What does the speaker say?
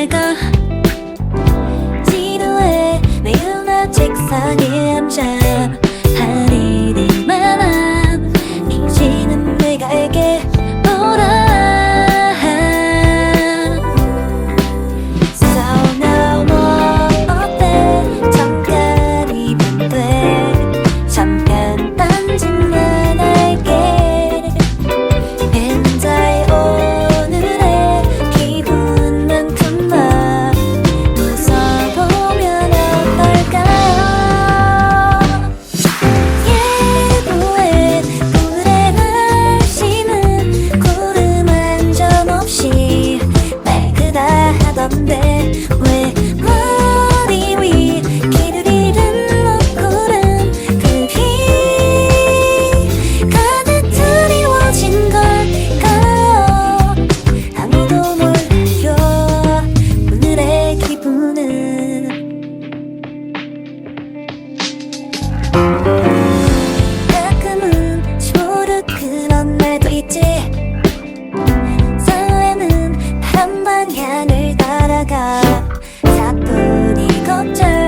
내가 지루해 매일 나 책상에 앉아. 향을 따라가. 사뿐히 걱정